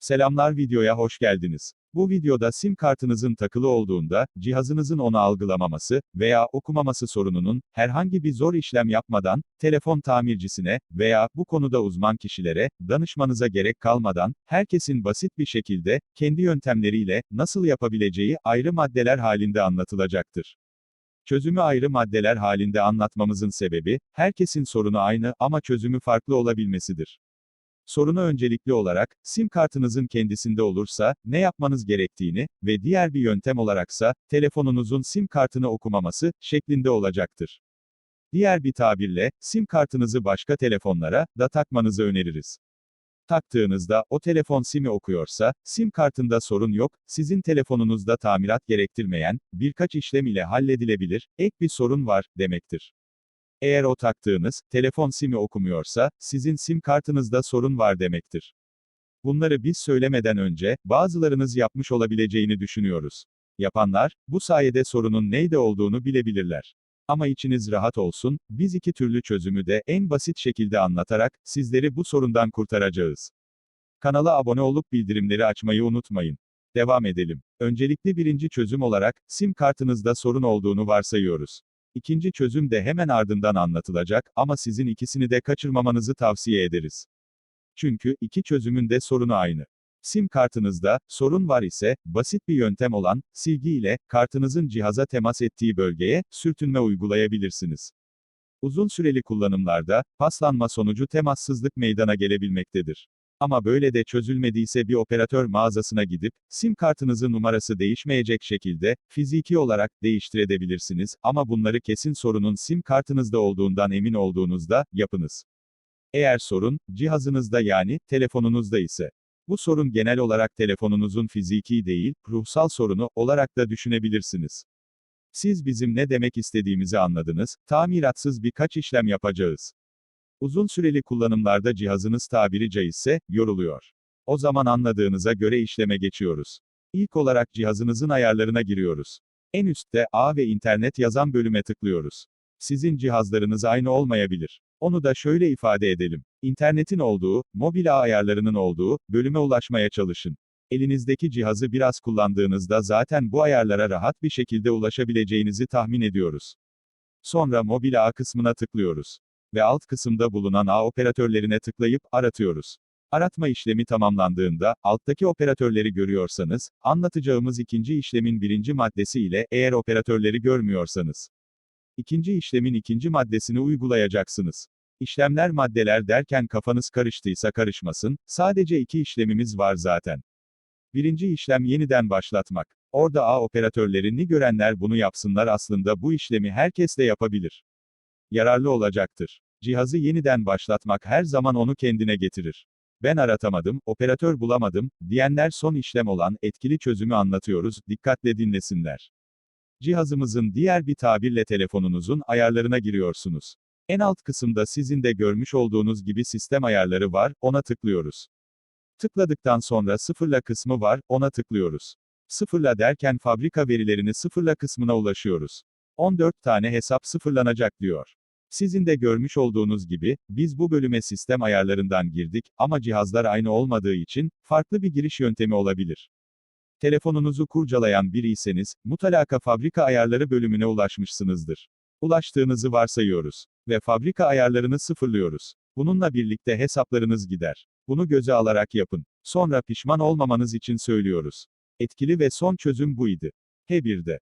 Selamlar videoya hoş geldiniz. Bu videoda sim kartınızın takılı olduğunda, cihazınızın onu algılamaması veya okumaması sorununun, herhangi bir zor işlem yapmadan, telefon tamircisine veya bu konuda uzman kişilere, danışmanıza gerek kalmadan, herkesin basit bir şekilde, kendi yöntemleriyle, nasıl yapabileceği, ayrı maddeler halinde anlatılacaktır. Çözümü ayrı maddeler halinde anlatmamızın sebebi, herkesin sorunu aynı ama çözümü farklı olabilmesidir. Sorunu öncelikli olarak, sim kartınızın kendisinde olursa, ne yapmanız gerektiğini ve diğer bir yöntem olaraksa, telefonunuzun sim kartını okumaması, şeklinde olacaktır. Diğer bir tabirle, sim kartınızı başka telefonlara da takmanızı öneririz. Taktığınızda, o telefon simi okuyorsa, sim kartında sorun yok, sizin telefonunuzda tamirat gerektirmeyen, birkaç işlem ile halledilebilir, ek bir sorun var, demektir. Eğer o taktığınız, telefon simi okumuyorsa, sizin sim kartınızda sorun var demektir. Bunları biz söylemeden önce, bazılarınız yapmış olabileceğini düşünüyoruz. Yapanlar, bu sayede sorunun neyde olduğunu bilebilirler. Ama içiniz rahat olsun, biz iki türlü çözümü de en basit şekilde anlatarak, sizleri bu sorundan kurtaracağız. Kanala abone olup bildirimleri açmayı unutmayın. Devam edelim. Öncelikli birinci çözüm olarak, sim kartınızda sorun olduğunu varsayıyoruz. İkinci çözüm de hemen ardından anlatılacak ama sizin ikisini de kaçırmamanızı tavsiye ederiz. Çünkü iki çözümün de sorunu aynı. Sim kartınızda sorun var ise basit bir yöntem olan silgi ile kartınızın cihaza temas ettiği bölgeye sürtünme uygulayabilirsiniz. Uzun süreli kullanımlarda paslanma sonucu temassızlık meydana gelebilmektedir. Ama böyle de çözülmediyse bir operatör mağazasına gidip, sim kartınızın numarası değişmeyecek şekilde, fiziki olarak, değiştirebilirsiniz, ama bunları kesin sorunun sim kartınızda olduğundan emin olduğunuzda, yapınız. Eğer sorun, cihazınızda yani, telefonunuzda ise. Bu sorun genel olarak telefonunuzun fiziki değil, ruhsal sorunu, olarak da düşünebilirsiniz. Siz bizim ne demek istediğimizi anladınız, tamiratsız birkaç işlem yapacağız. Uzun süreli kullanımlarda cihazınız tabiri caizse, yoruluyor. O zaman anladığınıza göre işleme geçiyoruz. İlk olarak cihazınızın ayarlarına giriyoruz. En üstte A ve internet yazan bölüme tıklıyoruz. Sizin cihazlarınız aynı olmayabilir. Onu da şöyle ifade edelim. İnternetin olduğu, mobil ağ ayarlarının olduğu, bölüme ulaşmaya çalışın. Elinizdeki cihazı biraz kullandığınızda zaten bu ayarlara rahat bir şekilde ulaşabileceğinizi tahmin ediyoruz. Sonra mobil ağ kısmına tıklıyoruz ve alt kısımda bulunan ağ operatörlerine tıklayıp aratıyoruz. Aratma işlemi tamamlandığında, alttaki operatörleri görüyorsanız, anlatacağımız ikinci işlemin birinci maddesi ile eğer operatörleri görmüyorsanız, ikinci işlemin ikinci maddesini uygulayacaksınız. İşlemler maddeler derken kafanız karıştıysa karışmasın, sadece iki işlemimiz var zaten. Birinci işlem yeniden başlatmak. Orada ağ operatörlerini görenler bunu yapsınlar aslında bu işlemi herkes de yapabilir yararlı olacaktır. Cihazı yeniden başlatmak her zaman onu kendine getirir. Ben aratamadım, operatör bulamadım, diyenler son işlem olan etkili çözümü anlatıyoruz, dikkatle dinlesinler. Cihazımızın diğer bir tabirle telefonunuzun ayarlarına giriyorsunuz. En alt kısımda sizin de görmüş olduğunuz gibi sistem ayarları var, ona tıklıyoruz. Tıkladıktan sonra sıfırla kısmı var, ona tıklıyoruz. Sıfırla derken fabrika verilerini sıfırla kısmına ulaşıyoruz. 14 tane hesap sıfırlanacak diyor. Sizin de görmüş olduğunuz gibi, biz bu bölüme sistem ayarlarından girdik, ama cihazlar aynı olmadığı için, farklı bir giriş yöntemi olabilir. Telefonunuzu kurcalayan biriyseniz, mutlaka fabrika ayarları bölümüne ulaşmışsınızdır. Ulaştığınızı varsayıyoruz. Ve fabrika ayarlarını sıfırlıyoruz. Bununla birlikte hesaplarınız gider. Bunu göze alarak yapın. Sonra pişman olmamanız için söylüyoruz. Etkili ve son çözüm buydu. He bir de.